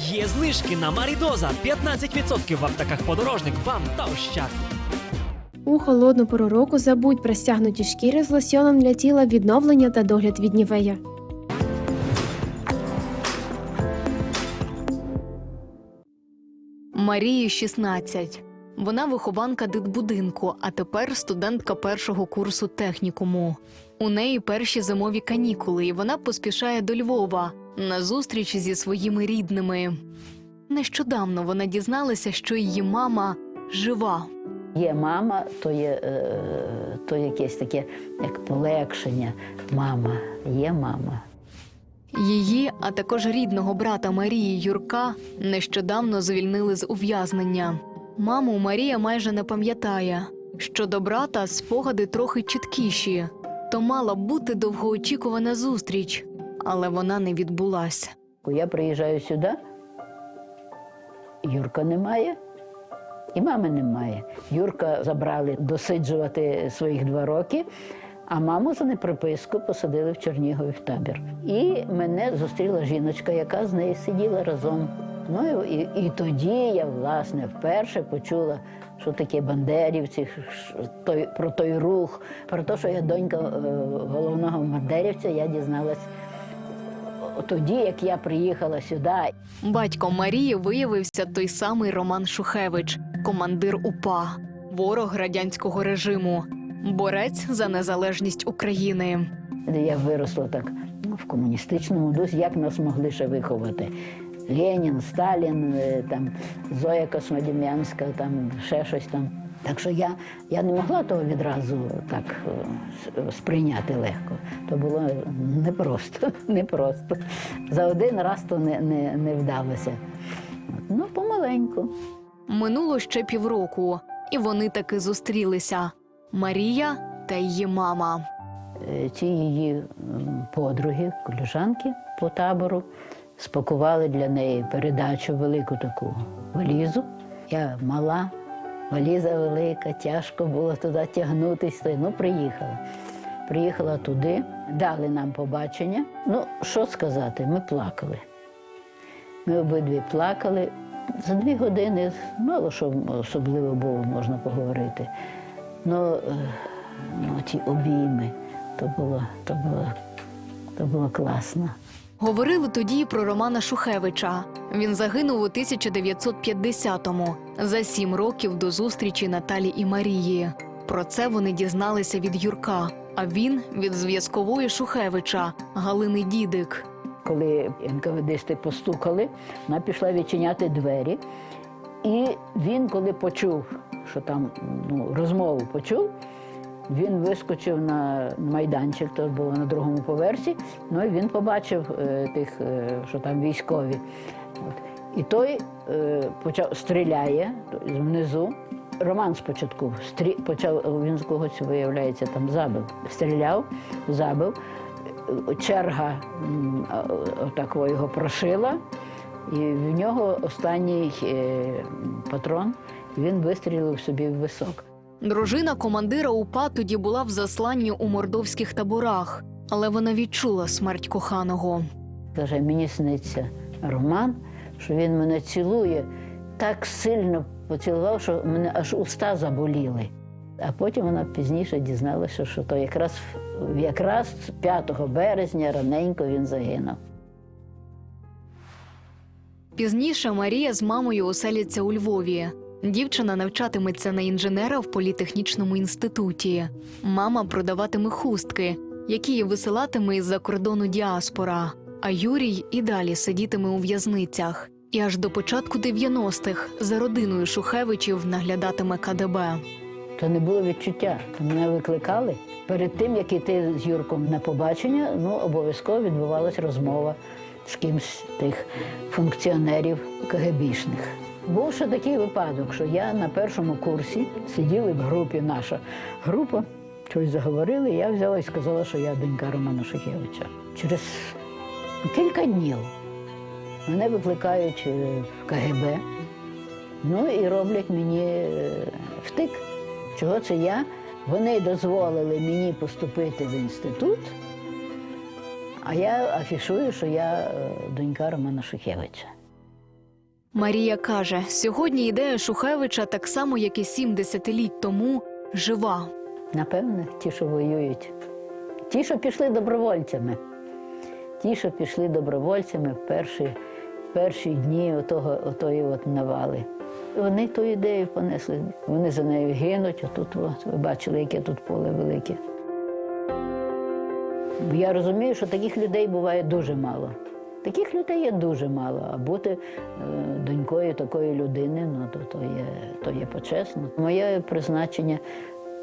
Є знижки на Марідоза 15% в аптеках подорожник, вам та ощад. У холодну пору року забудь про стягнуті шкіри з лосьоном для тіла відновлення та догляд від нівея. Марії 16. Вона вихованка дитбудинку, а тепер студентка першого курсу технікуму. У неї перші зимові канікули, і вона поспішає до Львова на зустріч зі своїми рідними. Нещодавно вона дізналася, що її мама жива. Є мама, то є е, то якесь таке як полегшення. Мама, є мама. Її, а також рідного брата Марії Юрка, нещодавно звільнили з ув'язнення. Маму Марія майже не пам'ятає. Щодо брата, спогади трохи чіткіші. То мала бути довгоочікувана зустріч, але вона не відбулася. Я приїжджаю сюди, Юрка немає, і мами немає. Юрка забрали досиджувати своїх два роки, а маму за неприписку посадили в Чернігові в табір. І мене зустріла жіночка, яка з нею сиділа разом. Ну і, і тоді я власне вперше почула, що таке бандерівці, ш- той, про той рух, про те, що я донька е, головного бандерівця, я дізналась тоді, як я приїхала сюди. Батьком Марії виявився той самий Роман Шухевич, командир УПА, ворог радянського режиму, борець за незалежність України. Я виросла так ну, в комуністичному дусі, як нас могли ще виховати. Ленін, Сталін, е, там, Зоя Космодем'янська, там ще щось там. Так що я, я не могла того відразу так е, сприйняти легко. То було непросто, непросто. За один раз то не, не, не вдалося. Ну, помаленьку. Минуло ще півроку, і вони таки зустрілися Марія та її мама. Е, ці її подруги, коліжанки по табору, спакували для неї передачу велику таку валізу. Я мала, валіза велика, тяжко було туди тягнутися. Ну, приїхала. Приїхала туди, дали нам побачення. Ну, що сказати, ми плакали. Ми обидві плакали. За дві години мало що особливо було можна поговорити. Ну, ну ті обійми, то було, то було, то було класно. Говорили тоді про Романа Шухевича. Він загинув у 1950-му, за сім років до зустрічі Наталі і Марії. Про це вони дізналися від Юрка, а він від зв'язкової Шухевича Галини Дідик. Коли НКВДисти постукали, вона пішла відчиняти двері. І він, коли почув, що там ну, розмову почув, він вискочив на майданчик, то було на другому поверсі. Ну і він побачив е, тих, е, що там військові. І той е, почав стріляє внизу. Роман спочатку стрі... почав, він з когось, виявляється, там забив. Стріляв, забив. Черга отак його прошила, і в нього останній патрон він вистрілив собі в висок. Дружина командира УПА тоді була в засланні у мордовських таборах, але вона відчула смерть коханого. Каже, мені сниться Роман, що він мене цілує, так сильно поцілував, що мене аж уста заболіли. А потім вона пізніше дізналася, що то якраз, якраз 5 березня раненько він загинув. Пізніше Марія з мамою оселяться у Львові. Дівчина навчатиметься на інженера в політехнічному інституті. Мама продаватиме хустки, які висилатиме із-за кордону діаспора. А Юрій і далі сидітиме у в'язницях. І аж до початку 90-х за родиною Шухевичів наглядатиме КДБ. То не було відчуття. Мене викликали. Перед тим, як іти з Юрком на побачення, ну обов'язково відбувалася розмова з кимсь тих функціонерів КГБшних. Був ще такий випадок, що я на першому курсі сиділи в групі наша група, щось заговорили, я взяла і сказала, що я донька Романа Шухевича. Через кілька днів мене викликають е, в КГБ, ну і роблять мені е, втик. Чого це я? Вони дозволили мені поступити в інститут, а я афішую, що я е, донька Романа Шухевича. Марія каже: сьогодні ідея Шухевича, так само як і сім десятиліть тому, жива. Напевне, ті, що воюють. Ті, що пішли добровольцями. Ті, що пішли добровольцями в перші, перші дні отої от навали. Вони ту ідею понесли. Вони за нею гинуть, а тут от, ви бачили, яке тут поле велике. Я розумію, що таких людей буває дуже мало. Таких людей є дуже мало, а бути е, донькою такої людини, ну то, то, є, то є почесно. Моє призначення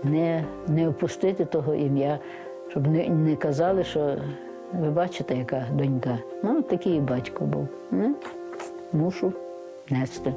не, не опустити того ім'я, щоб не, не казали, що ви бачите, яка донька. Ну, такий і батько був. Ну, мушу нести.